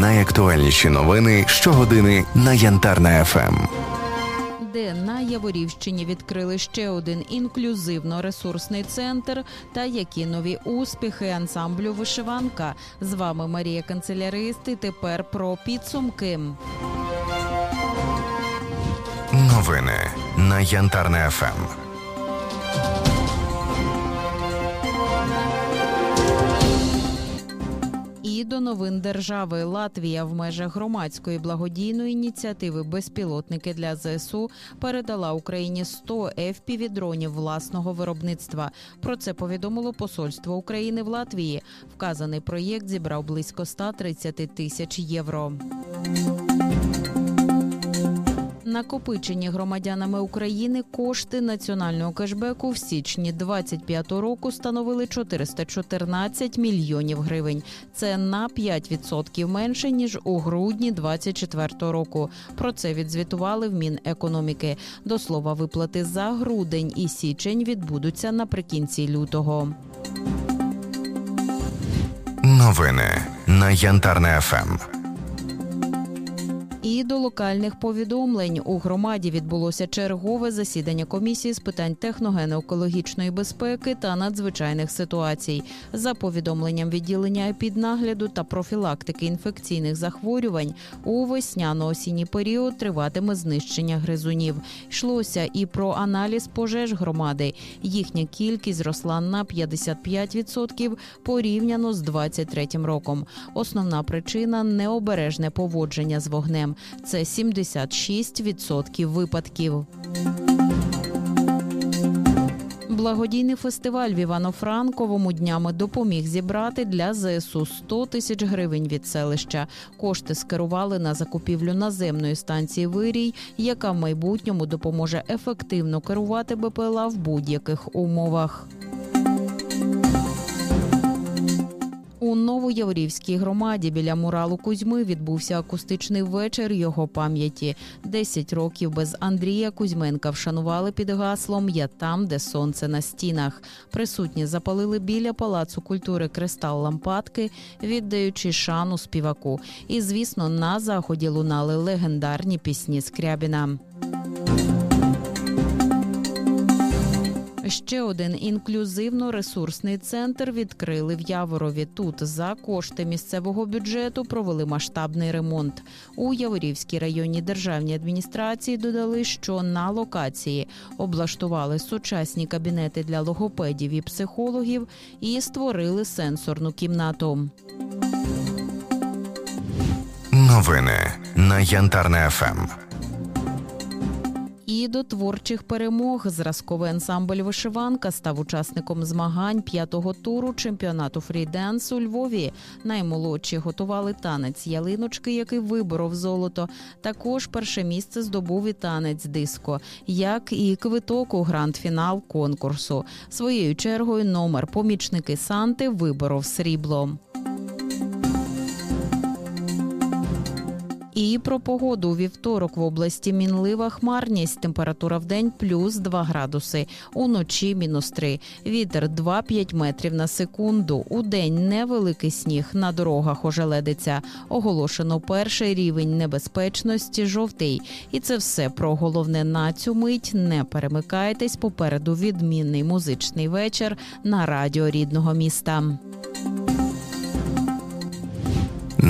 Найактуальніші новини щогодини на Янтарна ем. ФМ. де на Яворівщині відкрили ще один інклюзивно-ресурсний центр та які нові успіхи ансамблю вишиванка. З вами Марія Канцелярист і тепер про підсумки. Новини на Янтарна ФМ. До новин держави Латвія в межах громадської благодійної ініціативи Безпілотники для ЗСУ передала Україні 100 FPV-дронів власного виробництва. Про це повідомило Посольство України в Латвії. Вказаний проєкт зібрав близько 130 тисяч євро. Накопичені громадянами України кошти національного кешбеку в січні 25 року становили 414 мільйонів гривень. Це на 5% менше ніж у грудні 24 року. Про це відзвітували в Мінекономіки. До слова, виплати за грудень і січень відбудуться наприкінці лютого. Новини на Янтарна ФМ. І до локальних повідомлень у громаді відбулося чергове засідання комісії з питань техногенно-екологічної безпеки та надзвичайних ситуацій. За повідомленням відділення піднагляду та профілактики інфекційних захворювань у весняно-осінній період триватиме знищення гризунів. Йшлося і про аналіз пожеж громади. Їхня кількість зросла на 55% порівняно з 23 роком. Основна причина необережне поводження з вогнем. Це 76% випадків. Благодійний фестиваль в Івано-Франковому днями допоміг зібрати для ЗСУ 100 тисяч гривень від селища. Кошти скерували на закупівлю наземної станції Вирій, яка в майбутньому допоможе ефективно керувати БПЛА в будь-яких умовах. У Новояворівській громаді біля муралу Кузьми відбувся акустичний вечір його пам'яті. Десять років без Андрія Кузьменка вшанували під гаслом Я там, де сонце на стінах. Присутні запалили біля палацу культури кристал лампадки, віддаючи шану співаку. І, звісно, на заході лунали легендарні пісні Скрябіна. Ще один інклюзивно-ресурсний центр відкрили в Яворові. Тут за кошти місцевого бюджету провели масштабний ремонт. У Яворівській районній державній адміністрації додали, що на локації облаштували сучасні кабінети для логопедів і психологів і створили сенсорну кімнату. Новини на Янтарна ФМ. І до творчих перемог зразковий ансамбль вишиванка став учасником змагань п'ятого туру чемпіонату фріденс у Львові. Наймолодші готували танець ялиночки, який виборов золото. Також перше місце здобув і танець диско, як і квиток у гранд-фінал конкурсу. Своєю чергою номер помічники Санти виборов срібло. І про погоду у вівторок в області мінлива хмарність. Температура в день плюс 2 градуси. Уночі мінус 3. Вітер 2-5 метрів на секунду. У день невеликий сніг на дорогах ожеледиться. Оголошено перший рівень небезпечності жовтий. І це все про головне на цю мить. Не перемикайтесь. Попереду відмінний музичний вечір на радіо рідного міста.